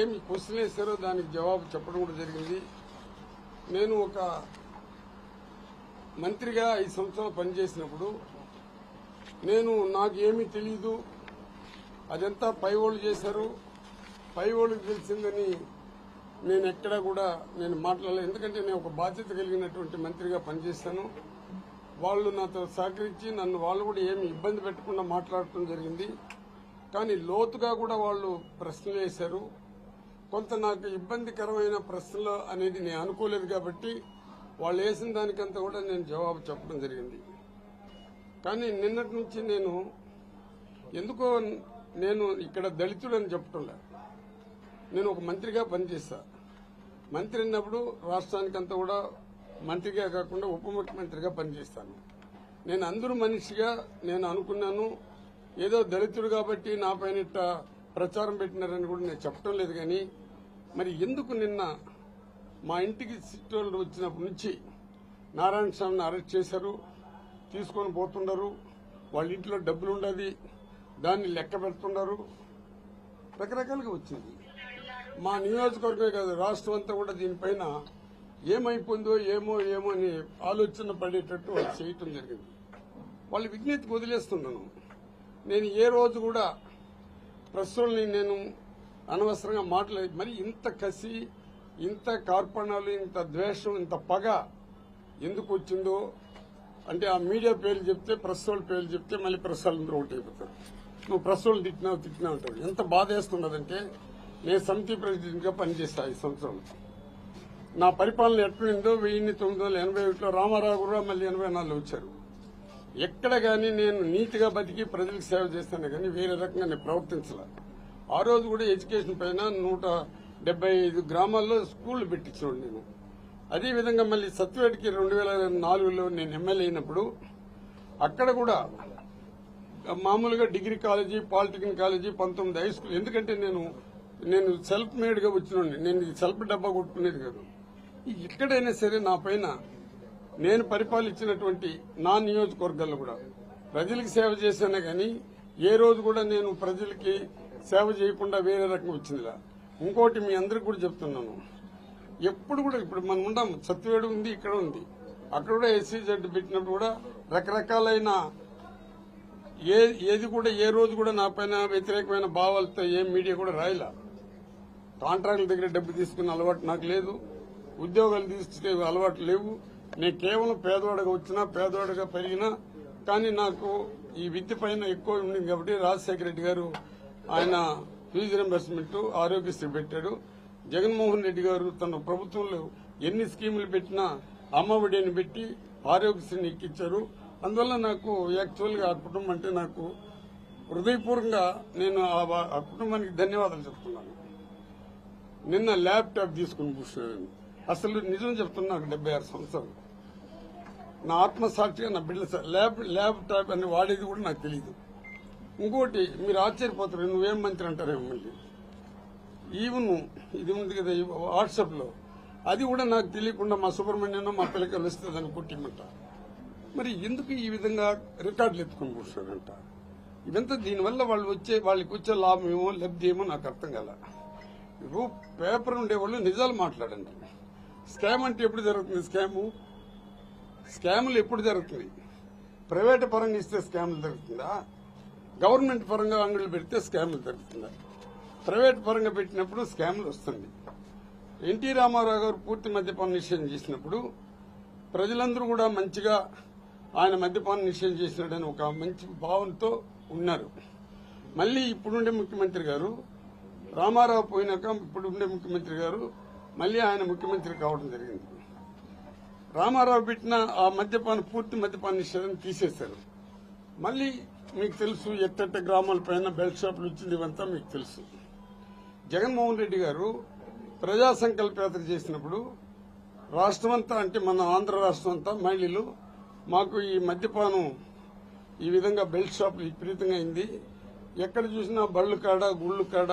ఏమి క్వశ్చన్ వేస్తారో దానికి జవాబు చెప్పడం కూడా జరిగింది. నేను ఒక మంత్రిగా ఐదు సంవత్సరాలు పనిచేసినప్పుడు నేను నాకు ఏమీ తెలియదు అదంతా పై వాళ్ళు చేశారు. పై వాళ్ళకి తెలిసిందని నేను ఎక్కడా కూడా నేను మాట్లాడలేదు ఎందుకంటే నేను ఒక బాధ్యత కలిగినటువంటి మంత్రిగా పనిచేస్తాను. వాళ్ళు నాతో సహకరించి నన్ను వాళ్ళు కూడా ఏమి ఇబ్బంది పెట్టకుండా మాట్లాడటం జరిగింది. కానీ లోతుగా కూడా వాళ్ళు ప్రశ్నలు వేశారు. కొంత నాకు ఇబ్బందికరమైన ప్రశ్నలు అనేది నేను అనుకోలేదు కాబట్టి వాళ్ళు వేసిన దానికంతా కూడా నేను జవాబు చెప్పడం జరిగింది. కానీ నిన్నటి నుంచి నేను ఎందుకో నేను ఇక్కడ దళితుడని చెప్పటంలే నేను ఒక మంత్రిగా పనిచేస్తా. మంత్రి అన్నప్పుడు రాష్ట్రానికంతా కూడా మంత్రిగా కాకుండా ఉప ముఖ్యమంత్రిగా పనిచేస్తాను. నేను అందరూ మనిషిగా నేను అనుకున్నాను. ఏదో దళితుడు కాబట్టి నా పైన ఇట్ట ప్రచారం పెట్టినారని కూడా నేను చెప్పడం లేదు కానీ మరి ఎందుకు నిన్న మా ఇంటికి సిట్టోళ్ళు వచ్చినప్పటి నుంచి నారాయణ స్వామిని అరెస్ట్ చేశారు తీసుకొని పోతున్నారు వాళ్ళ ఇంట్లో డబ్బులు ఉండదు దాన్ని లెక్క పెడుతున్నారు రకరకాలుగా వచ్చింది. మా నియోజకవర్గమే కాదు రాష్ట్రం అంతా కూడా దీనిపైన ఏమైపోయిందో ఏమో ఏమో అని ఆలోచన పడేటట్టు వాళ్ళు చేయటం జరిగింది. వాళ్ళ విజ్ఞతకు వదిలేస్తున్నాను. నేను ఏ రోజు కూడా ప్రశ్నల్ని నేను అనవసరంగా మాట్లాడి మరి ఇంత కసి ఇంత కార్పణాలు ఇంత ద్వేషం ఇంత పగ ఎందుకు వచ్చిందో అంటే ఆ మీడియా పేర్లు చెప్తే ప్రెస్ పేర్లు చెప్తే మళ్ళీ ప్రెస్ వాళ్ళందరూ ఒకటి అయిపోతారు. నువ్వు ప్రెస్ వాళ్ళు తిట్టినావు తిట్టినావు అంటారు. ఎంత బాధ వేస్తున్నదంటే నేను సమితి ప్రెసిడెంట్ పనిచేస్తా ఈ సంవత్సరం. నా పరిపాలన ఎట్లుందో వెయ్యిన్ని తొమ్మిది వందల ఎనభై ఒకటిలో రామారావు కూడా మళ్ళీ ఎనభై నాలుగులో వచ్చారు. ఎక్కడ కానీ నేను నీతిగా బతికి ప్రజలకు సేవ చేస్తాను కానీ వేరే రకంగా నేను ప్రవర్తించలేదు ఆ రోజు కూడా ఎడ్యుకేషన్ పైన నూట డెబ్బై ఐదు గ్రామాల్లో స్కూళ్ళు పెట్టించాడు నేను. అదేవిధంగా మళ్ళీ సత్వేట్కి రెండు వేల నాలుగులో నేను ఎమ్మెల్యే అయినప్పుడు అక్కడ కూడా మామూలుగా డిగ్రీ కాలేజీ పాలిటెక్నిక్ కాలేజీ పంతొమ్మిది హై స్కూల్. ఎందుకంటే నేను నేను సెల్ఫ్ మేడ్గా వచ్చినండి నేను సెల్ఫ్ డబ్బా కొట్టుకునేది కాదు. ఎక్కడైనా సరే నా పైన నేను పరిపాలించినటువంటి నా నియోజకవర్గాల్లో కూడా ప్రజలకు సేవ చేశానే కానీ ఏ రోజు కూడా నేను ప్రజలకి సేవ చేయకుండా వేరే రకం వచ్చిందిలా ఇంకోటి మీ అందరికి కూడా చెప్తున్నాను. ఎప్పుడు కూడా ఇప్పుడు మనం ఉన్నాం సత్యవేడు ఉంది ఇక్కడ ఉంది. అక్కడ కూడా ఎస్సీ జడ్ పెట్టినప్పుడు కూడా రకరకాలైన ఏ ఏది కూడా ఏ రోజు కూడా నా పైన వ్యతిరేకమైన భావాలతో ఏ మీడియా కూడా రాయలా. కాంట్రాక్టుల దగ్గర డబ్బు తీసుకున్న అలవాటు నాకు లేదు. ఉద్యోగాలు తీసుకునే అలవాటు లేవు. నేను కేవలం పేదవాడిగా వచ్చినా పేదవాడిగా పెరిగినా కానీ నాకు ఈ విద్య పైన ఎక్కువ ఉండింది కాబట్టి రాజశేఖర రెడ్డి గారు ఆయన ఫీజు రింబర్స్మెంట్ ఆరోగ్యశ్రీ పెట్టాడు. జగన్మోహన్ రెడ్డి గారు తన ప్రభుత్వంలో ఎన్ని స్కీములు పెట్టినా అమ్మఒడిని పెట్టి ఆరోగ్యశ్రీని ఎక్కించారు. అందువల్ల నాకు యాక్చువల్గా ఆ కుటుంబం అంటే నాకు హృదయపూర్వకంగా నేను ఆ కుటుంబానికి ధన్యవాదాలు చెప్తున్నాను. నిన్న ల్యాప్టాప్ తీసుకుని కూర్చున్నాను అసలు నిజం చెప్తున్నా నాకు డెబ్బై ఆరు సంవత్సరాలు. నా ఆత్మసాక్షిగా నా బిడ్డ ల్యాప్ ల్యాప్టాప్ అని వాడేది కూడా నాకు తెలియదు ఇంకోటి మీరు ఆశ్చర్యపోతారు నువ్వేం మంత్రి అంటారేమో మళ్ళీ. ఈవెన్ ఇది ఉంది కదా వాట్సాప్లో. వాట్సాప్లో అది కూడా నాకు తెలియకుండా మా సుబ్రహ్మణ్యం మా పిల్లకాయలు వస్తే దాన్ని కొట్టిమంట మరి ఎందుకు ఈ విధంగా రికార్డులు ఎత్తుకొని కూర్చున్నారంట ఇవంతా దీనివల్ల వాళ్ళు వచ్చే వాళ్ళకి వచ్చే లాభం ఏమో లబ్ధి ఏమో నాకు అర్థం కాల. ఇప్పుడు పేపర్ ఉండేవాళ్ళు నిజాలు మాట్లాడండి. స్కామ్ అంటే ఎప్పుడు జరుగుతుంది స్కాము? స్కాములు ఎప్పుడు జరుగుతుంది? ప్రైవేట్ పరంగా ఇస్తే స్కాములు జరుగుతుందా? గవర్నమెంట్ పరంగా అంగళ్ళు పెడితే స్కాములు జరుగుతున్నాయి. ప్రైవేట్ పరంగా పెట్టినప్పుడు స్కాములు వస్తుంది ఎన్టీ రామారావు గారు పూర్తి మద్యపాన నిషేధం చేసినప్పుడు ప్రజలందరూ కూడా మంచిగా ఆయన మద్యపాన నిషేధం చేసినాడని ఒక మంచి భావనతో ఉన్నారు. మళ్ళీ ఇప్పుడుండే ముఖ్యమంత్రి గారు రామారావు పోయినాక ఇప్పుడుండే ముఖ్యమంత్రి గారు మళ్ళీ ఆయన ముఖ్యమంత్రి కావడం జరిగింది. రామారావు పెట్టిన ఆ మద్యపాన పూర్తి మద్యపాన నిషేధం తీసేశారు. మళ్ళీ మీకు తెలుసు ఎత్తెట్ట గ్రామాల పైన బెల్ట్ షాపులు వచ్చింది ఇవంతా మీకు తెలుసు. జగన్మోహన్ రెడ్డి గారు ప్రజా సంకల్పయాత్ర చేసినప్పుడు రాష్ట్రమంతా అంటే మన ఆంధ్ర రాష్ట్రం అంతా మహిళలు మాకు ఈ మద్యపానం ఈ విధంగా బెల్ట్ షాపులు విపరీతంగా అయింది. ఎక్కడ చూసినా బళ్ళు కాడ గుళ్ళు కాడ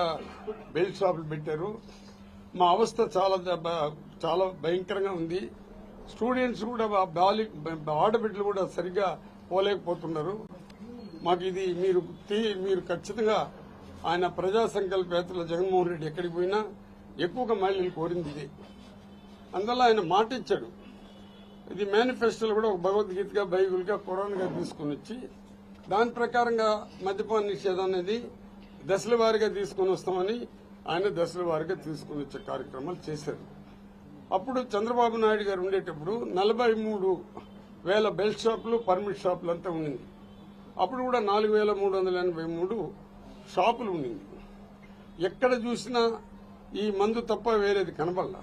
బెల్ట్ షాపులు పెట్టారు. మా అవస్థ చాలా చాలా భయంకరంగా ఉంది. స్టూడెంట్స్ కూడా బాలి ఆడబిడ్డలు కూడా సరిగ్గా పోలేకపోతున్నారు. మాకు ఇది మీరు మీరు ఖచ్చితంగా ఆయన ప్రజా సంకల్పయాత్రలో జగన్మోహన్ రెడ్డి ఎక్కడికి పోయినా ఎక్కువగా మహిళలు కోరింది ఇదే. అందువల్ల ఆయన మాట ఇచ్చాడు. ఇది మేనిఫెస్టోలో కూడా ఒక భగవద్గీతగా బైబిల్గా ఖురాన్గా తీసుకుని వచ్చి దాని ప్రకారంగా మద్యపాన నిషేధం అనేది దశల వారీగా తీసుకుని వస్తామని ఆయన దశల వారీగా తీసుకుని వచ్చే కార్యక్రమాలు చేశారు. అప్పుడు చంద్రబాబు నాయుడు గారు ఉండేటప్పుడు నలభై మూడు వేల బెల్ట్ షాపులు పర్మిట్ షాపులు అంతా ఉండింది. అప్పుడు కూడా నాలుగు వేల మూడు వందల ఎనభై మూడు షాపులు ఉండింది ఎక్కడ చూసినా ఈ మందు తప్ప వేరేది కనబడలా.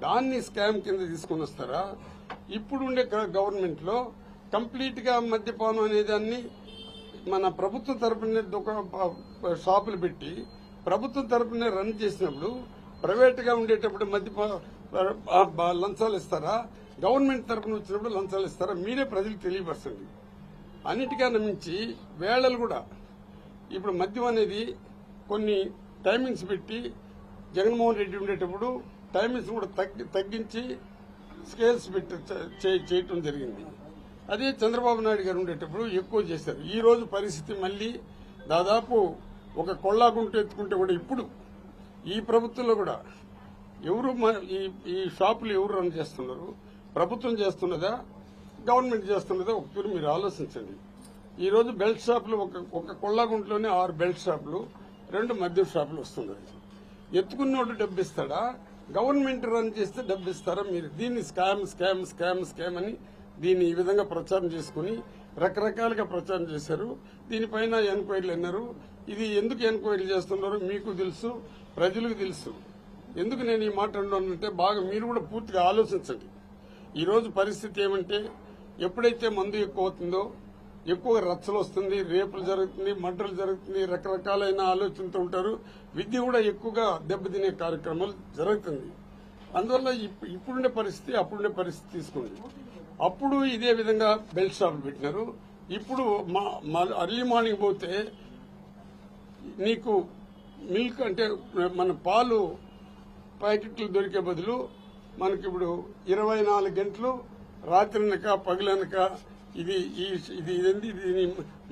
దాన్ని స్కామ్ కింద తీసుకొని వస్తారా ఇప్పుడుండే గవర్నమెంట్లో కంప్లీట్గా మద్యపానం అనేదాన్ని మన ప్రభుత్వం తరపున దుకా షాపులు పెట్టి ప్రభుత్వం తరపున రన్ చేసినప్పుడు ప్రైవేట్గా ఉండేటప్పుడు మద్యపా లంచాలు ఇస్తారా? గవర్నమెంట్ తరపున వచ్చినప్పుడు లంచాలు ఇస్తారా? మీరే ప్రజలకు తెలియపరచండి. అన్నిటికన్నా మించి వేళలు కూడా. ఇప్పుడు మద్యం అనేది కొన్ని టైమింగ్స్ పెట్టి జగన్మోహన్ రెడ్డి ఉండేటప్పుడు టైమింగ్స్ కూడా తగ్గి తగ్గించి స్కేల్స్ పెట్టి చే- చేయటం జరిగింది. అదే చంద్రబాబు నాయుడు గారు ఉండేటప్పుడు ఎక్కువ చేశారు. ఈ రోజు పరిస్థితి మళ్ళీ దాదాపు ఒక కొల్లాగుంట ఎత్తుకుంటే కూడా ఇప్పుడు ఈ ప్రభుత్వంలో కూడా ఎవరు ఈ ఈ షాపులు ఎవరు రన్ చేస్తున్నారు? ప్రభుత్వం చేస్తున్నదా? గవర్నమెంట్ చేస్తున్నదా ఒకసారి మీరు ఆలోచించండి. ఈరోజు బెల్ట్ షాపులు ఒక ఒక కొల్లాగుంట్లోనే ఆరు బెల్ట్ షాపులు రెండు మద్యం షాపులు వస్తున్నాయి ఎత్తుకున్నోడు డబ్బిస్తాడా? గవర్నమెంట్ రన్ చేస్తే డబ్బు ఇస్తారా మీరు? దీన్ని స్కామ్ స్కామ్ స్కామ్ స్కామ్ అని దీన్ని ఈ విధంగా ప్రచారం చేసుకుని రకరకాలుగా ప్రచారం చేశారు. దీనిపైన ఎంక్వైరీలు అన్నారు. ఇది ఎందుకు ఎంక్వైరీ చేస్తున్నారు మీకు తెలుసు ప్రజలకు తెలుసు. ఎందుకు నేను ఈ మాట అంటే బాగా మీరు కూడా పూర్తిగా ఆలోచించండి. ఈరోజు పరిస్థితి ఏమంటే ఎప్పుడైతే మందు ఎక్కువ అవుతుందో ఎక్కువ రచ్చలు వస్తుంది రేపులు జరుగుతుంది మర్డర్లు జరుగుతుంది రకరకాలైన ఆలోచనతో ఉంటారు. విద్య కూడా ఎక్కువగా దెబ్బతినే కార్యక్రమాలు జరుగుతుంది. అందువల్ల ఇప్- ఇప్పుడుండే పరిస్థితి అప్పుడుండే పరిస్థితి తీసుకోండి. అప్పుడు ఇదే విధంగా బెల్ట్ షాపులు పెట్టినారు. ఇప్పుడు మా అర్లీ మార్నింగ్ పోతే నీకు మిల్క్ అంటే మన పాలు ప్యాకెట్లు దొరికే బదులు మనకి ఇప్పుడు ఇరవై నాలుగు గంటలు రాత్రినక పగలనక ఇది ఈ ఇది ఇదేంది దీని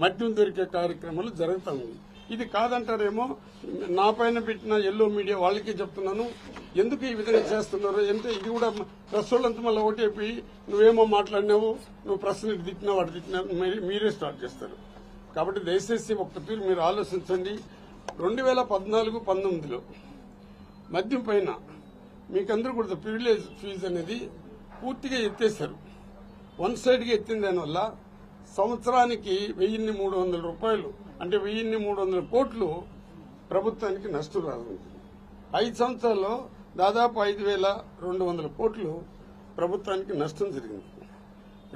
మద్యం దొరికే కార్యక్రమాలు జరుగుతూ ఉంది ఇది కాదంటారేమో నా పైన పెట్టిన ఎల్లో మీడియా వాళ్ళకే చెప్తున్నాను. ఎందుకు ఈ విధంగా చేస్తున్నారు? అంటే ఇది కూడా ప్రెస్ వాళ్ళంతా మళ్ళీ ఒకటైపోయి నువ్వేమో మాట్లాడినావు నువ్వు ప్రశ్న ఇటు తిట్టినావు తిట్టినా తిట్టినావు మీరే స్టార్ట్ చేస్తారు. కాబట్టి దయచేసి ఒక్క తీరు మీరు ఆలోచించండి. రెండు వేల పద్నాలుగు పంతొమ్మిదిలో మద్యం పైన మీకందరూ కూడా ప్రివిలేజ్ ఫీజు అనేది పూర్తిగా ఎత్తేశారు. వన్ సైడ్గా ఎత్తిన దానివల్ల సంవత్సరానికి వెయ్యిన్ని మూడు వందల రూపాయలు అంటే వెయ్యిన్ని మూడు వందల కోట్లు ప్రభుత్వానికి నష్టం రాదు. ఐదు సంవత్సరాల్లో దాదాపు ఐదు వేల రెండు వందల కోట్లు ప్రభుత్వానికి నష్టం జరిగింది.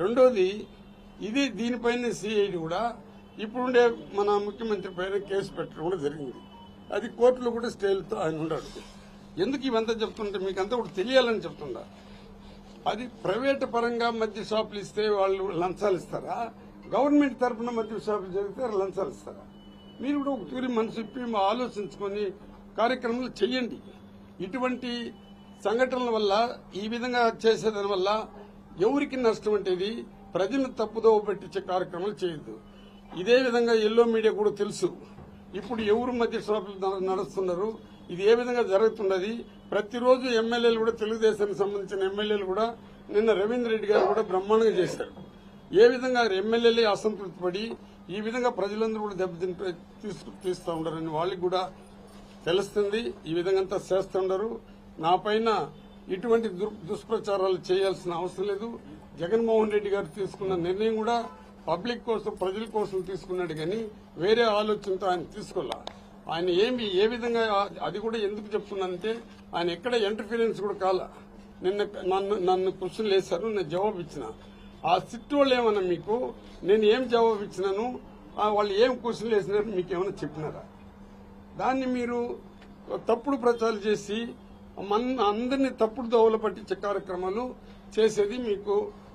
రెండోది ఇది దీనిపైన సిఐడి కూడా ఇప్పుడుండే మన ముఖ్యమంత్రి పైన కేసు పెట్టడం కూడా జరిగింది. అది కోర్టులో కూడా స్టేలతో ఆయన ఉన్నాడు ఎందుకు ఇవంతా చెప్తుంటే మీకు అంతా కూడా తెలియాలని చెప్తుండ? అది ప్రైవేట్ పరంగా మద్య షాపులు ఇస్తే వాళ్ళు లంచాలు ఇస్తారా? గవర్నమెంట్ తరఫున మద్య షాపులు జరిగితే లంచాలు ఇస్తారా? మీరు కూడా ఒక తూరి మనసు ఇప్పి మా ఆలోచించుకొని కార్యక్రమాలు చేయండి ఇటువంటి సంఘటనల వల్ల ఈ విధంగా చేసేదాని వల్ల ఎవరికి నష్టం అంటేది ప్రజలను తప్పుదోవ పెట్టించే కార్యక్రమాలు చేయొద్దు. ఇదే విధంగా ఎల్లో మీడియా కూడా తెలుసు. ఇప్పుడు ఎవరు మధ్య షాపులు నడుస్తున్నారు? ఇది ఏ విధంగా జరుగుతున్నది? ప్రతిరోజు ఎమ్మెల్యేలు కూడా తెలుగుదేశానికి సంబంధించిన ఎమ్మెల్యేలు కూడా నిన్న రవీంద్ర రెడ్డి గారు కూడా బ్రహ్మాండంగా చేశారు. ఏ విధంగా ఎమ్మెల్యేలే అసంతృప్తి పడి ఈ విధంగా ప్రజలందరూ కూడా దెబ్బతింటే తీస్తూ ఉంటారని వాళ్ళకి కూడా తెలుస్తుంది. ఈ విధంగా అంతా చేస్తుండరు నా పైన ఇటువంటి దుర్- దుష్ప్రచారాలు చేయాల్సిన అవసరం లేదు. జగన్మోహన్ రెడ్డి గారు తీసుకున్న నిర్ణయం కూడా పబ్లిక్ కోసం ప్రజల కోసం తీసుకున్నాడు కానీ వేరే ఆలోచనతో ఆయన తీసుకోలే. ఆయన ఏమి ఏ విధంగా అది కూడా ఎందుకు చెప్తున్నానంటే ఆయన ఎక్కడ ఇంటర్ఫీరెన్స్ కూడా కాల. నిన్న నన్ను నన్ను క్వశ్చన్లు వేశారు నేను జవాబు ఇచ్చిన. ఆ సిట్ వాళ్ళు ఏమన్నా మీకు నేను ఏం జవాబు ఇచ్చినాను వాళ్ళు ఏం క్వశ్చన్లు వేసినారు మీకు ఏమైనా చెప్పినారా? దాన్ని మీరు తప్పుడు ప్రచారం చేసి మన అందరినీ తప్పుడు దోవలు పట్టించే కార్యక్రమాలు చేసేది మీకు